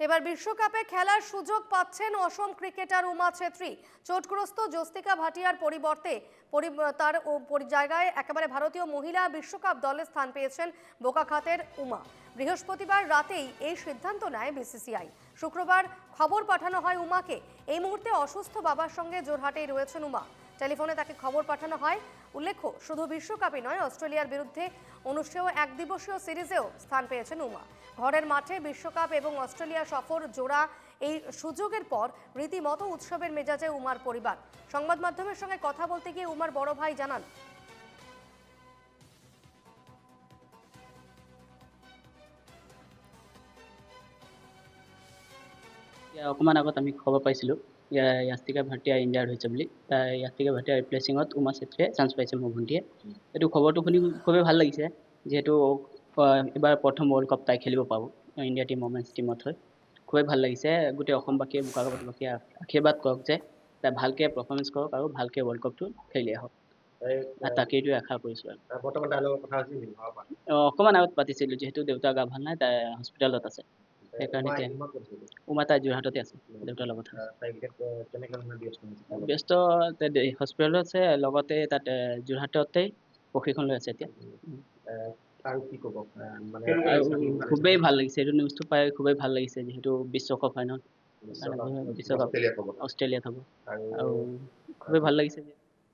এবার বিশ্বকাপে খেলার সুযোগ পাচ্ছেন অসম ক্রিকেটার উমা ছেত্রী। চোটগ্রস্ত জ্যোস্তিকা ভাটিয়ার পরিবর্তে তার জায়গায় একেবারে ভারতীয় মহিলা বিশ্বকাপ দলে স্থান পেয়েছেন বোকাখাতের উমা। বৃহস্পতিবার রাতেই এই সিদ্ধান্ত নেয় বিসিসিআই। শুক্রবার খবর পাঠানো হয় উমাকে। এই মুহূর্তে অসুস্থ বাবার সঙ্গে জোরহাটেই রয়েছেন উমা। টেলিফোনে তাকে খবর পাঠানো হয়। উল্লেখ্য, শুধু বিশ্বকাপই নয়, অস্ট্রেলিয়ার বিরুদ্ধে অনুষ্ঠেয় এক দিবসীয় সিরিজেও স্থান পেয়েছেন উমা। ঘরের মাঠে বিশ্বকাপ এবং অস্ট্রেলিয়া সফর জোড়া এই সুযোগের পর রীতিমতো উৎসবের মেজাজে উমার পরিবার। সংবাদ মাধ্যমের সঙ্গে কথা বলতে গিয়ে উমার বড় ভাই জানান এতিয়া অকণমান আগত আমি খবৰ পাইছিলোঁ। ইয়াস্তিকা ভাটিয়া ইণ্ডিয়াৰ হৈছে বুলি তাৰ ইয়াস্তিকা ভাটিয়া ৰিপ্লেচিঙত উমা চেত্ৰীয়ে চান্স পাইছে মোৰ ভণ্টীয়ে। এইটো খবৰটো শুনি খুবেই ভাল লাগিছে যিহেতু এইবাৰ প্ৰথম ৱৰ্ল্ড কাপ তাই খেলিব পাব ইণ্ডিয়া টীম ওমেন্স টীমত হৈ। খুবেই ভাল লাগিছে গোটেই অসমবাসীয়ে বোকাখাতবাসীয়ে আশীৰ্বাদ কৰক যে তাই ভালকৈ পাৰফৰ্মেঞ্চ কৰক আৰু ভালকৈ ৱৰ্ল্ড কাপটো খেলি আহক। তাকেইটোৱে আশা কৰিছোঁ আৰু। পৰা? অকণমান আগত পাতিছিলোঁ যিহেতু দেউতা গা ভাল নাই তাই হস্পিটেলত আছে। সেইকাৰণে উমাতা যোৰহাটতে আছে দেউতাৰ লগত ব্যস্ত হস্পিটেলত আছে লগতে তাত যোৰহাটতে প্ৰশিক্ষণ লৈ আছে এতিয়া। খুবেই ভাল লাগিছে এইটো নিউজটো পাই খুবেই ভাল লাগিছে যিহেতু বিশ্বকাপ ফাইনেল বিশ্বকাপ অষ্ট্ৰেলিয়াত হ'ব। আৰু খুবেই ভাল লাগিছে